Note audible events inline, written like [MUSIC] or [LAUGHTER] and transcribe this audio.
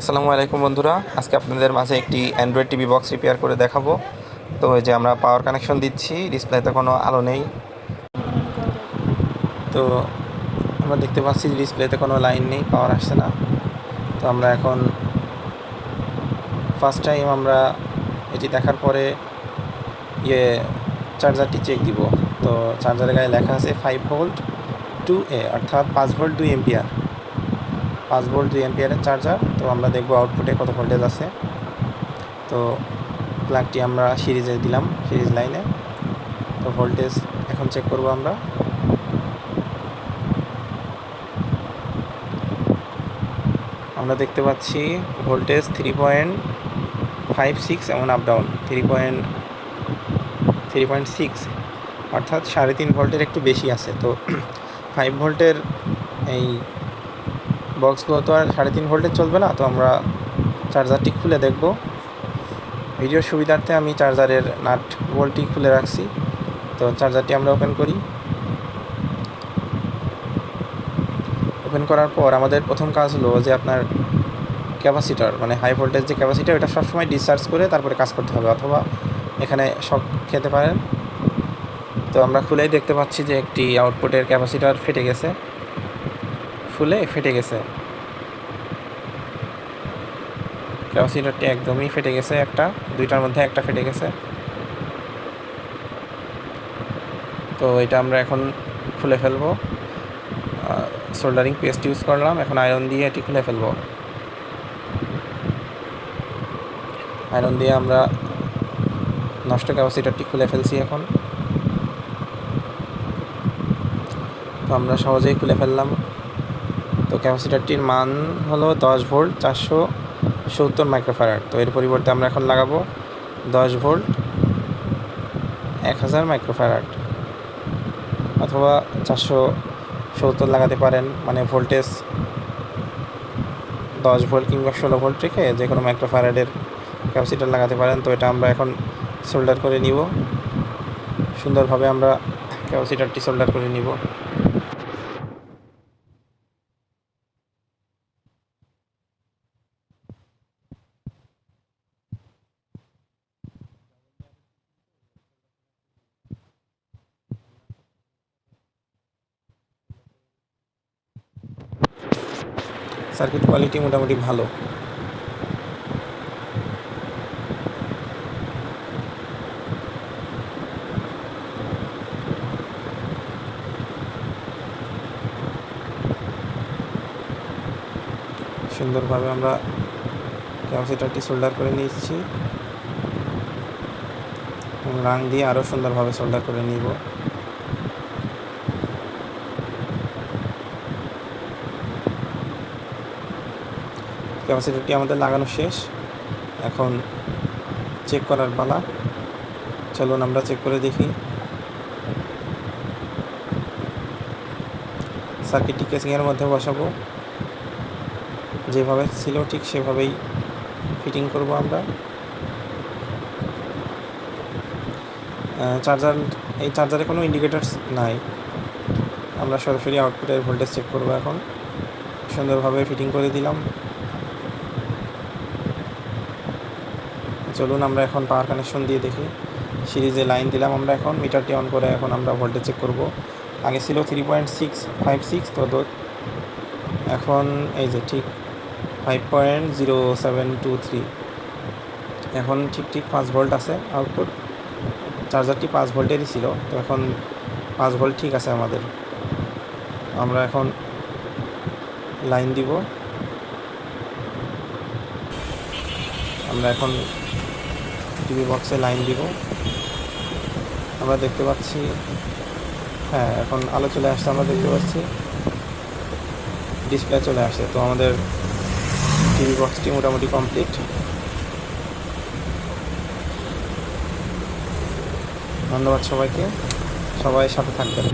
আসসালামু আলাইকুম বন্ধুরা। আজকে আপনাদের মাঝে একটি অ্যান্ড্রয়েড টিভি বক্স রিপেয়ার করে দেখাবো। তো এই যে আমরা পাওয়ার কানেকশন দিচ্ছি ডিসপ্লেতে কোনো আলো নেই। তো আমরা দেখতে পাচ্ছি ডিসপ্লেতে কোনো লাইন নেই পাওয়ার আসছে না। তো আমরা এখন ফার্স্ট টাইম আমরা এটি দেখার পরে ইয়ে চার্জারটি চেক দিব। তো চার্জারের গায়ে লেখা আছে ফাইভ ভোল্ট টু এ অর্থাৎ পাঁচ ভোল্ট দুই এম্পিয়ার পাঁচ ভোল্ট দুই এম্পিয়ারের চার্জার, তো আমরা দেখব আউটপুটে কত ভোল্টেজ আছে। তো প্লাগটি আমরা সিরিজে দিলাম, সিরিজ লাইনে। তো ভোল্টেজ এখন চেক করব আমরা। আমরা দেখতে পাচ্ছি voltage three point five six এমন up down three point three point six অর্থাৎ সাড়ে তিন ভোল্টের একটু বেশি আছে। তো [CLEARS THROAT] ফাইভ ভোল্টের এই বক্সগুলো তো আর সাড়ে তিন ভোল্টের চলবে না, তো আমরা চার্জারটি খুলে দেখব। ভিডিওর সুবিধার্থে আমি চার্জারের নাট বোল্টটি খুলে রাখছি। তো চার্জারটি আমরা ওপেন করি। ওপেন করার পর আমাদের প্রথম কাজ হলো যে আপনার ক্যাপাসিটার মানে হাই ভোল্টেজ যে ক্যাপাসিটার এটা সবসময় ডিসচার্জ করে তারপরে কাজ করতে হবে, অথবা এখানে শক খেতে পারেন। তো আমরা খুলেই দেখতে পাচ্ছি যে একটি আউটপুটের ক্যাপাসিটার ফেটে গেছে। ফুলে ফেটে গেছে। ক্যাপাসিটারটি একদমই ফেটে গেছে, একটা, দুইটার মধ্যে একটা ফেটে গেছে। তো এটা আমরা এখন খুলে ফেলব। সোল্ডারিং পেস্ট ইউজ করলাম, এখন আয়রন দিয়ে এটি খুলে ফেলব। আয়রন দিয়ে আমরা নষ্ট ক্যাপাসিটারটি খুলে ফেলছি এখন। তো আমরা সহজেই খুলে ফেললাম। তো ক্যাপাসিটারটির মান হলো দশ ভোল্ট, চারশো সত্তর মাইক্রোফ্যারাড তো এর পরিবর্তে আমরা এখন লাগাবো দশ ভোল্ট, এক হাজার মাইক্রোফ্যারাড অথবা চারশো সত্তর লাগাতে পারেন মানে ভোল্টেজ দশ ভোল্ট কিংবা ষোলো ভোল্ট রেখে যে কোনো মাইক্রোফ্যারাডের ক্যাপাসিটার লাগাতে পারেন। তো এটা আমরা এখন সোল্ডার করে নিব। সুন্দরভাবে আমরা ক্যাপাসিটারটি সোল্ডার করে নিব। সার্কিট কোয়ালিটি মোটামুটি ভালো। সুন্দরভাবে আমরা ক্যাপাসিটারটি সোল্ডার করে নিচ্ছি রাং দিয়ে আরও সুন্দরভাবে সোল্ডার করে নিব। ক্যাপাসিটারটি আমাদের লাগানো শেষ। এখন চেক করার পালা। চলুন আমরা চেক করে দেখি। সার্কিটটি কেসিংয়ের মধ্যে বসাবো। যেভাবে ছিল ঠিক সেভাবেই ফিটিং করব আমরা। চার্জার এই চার্জারে কোনো ইন্ডিকেটার্স নাই। আমরা সরাসরি আউটপুটের ভোল্টেজ চেক করব এখন। সুন্দরভাবে ফিটিং করে দিলাম। চলুন আমরা এখন পাওয়ার কানেকশন দিয়ে দেখি। সিরিজে লাইন দিলাম আমরা এখন মিটারটি অন করে এখন আমরা ভোল্টেজ চেক করব। আগে ছিল three point six five six তো এখন এই যে ঠিক five point zero seven two three এখন ঠিক ঠিক পাঁচ ভোল্ট আছে আউটপুট চার্জারটি পাঁচ ভোল্টেরই ছিল, তো এখন পাঁচ ভোল্ট ঠিক আছে আমাদের। আমরা এখন লাইন দিব। আমরা এখন টিভি বক্সে লাইন দিব। আমরা দেখতে পাচ্ছি হ্যাঁ এখন আলো চলে আসছে, আমরা দেখতে পাচ্ছি। ডিসপ্লে চলে আসছে, তো আমাদের টিভি বক্সটি মোটামুটি কমপ্লিট ধন্যবাদ সবাইকে। সবাই সাথে থাকবেন।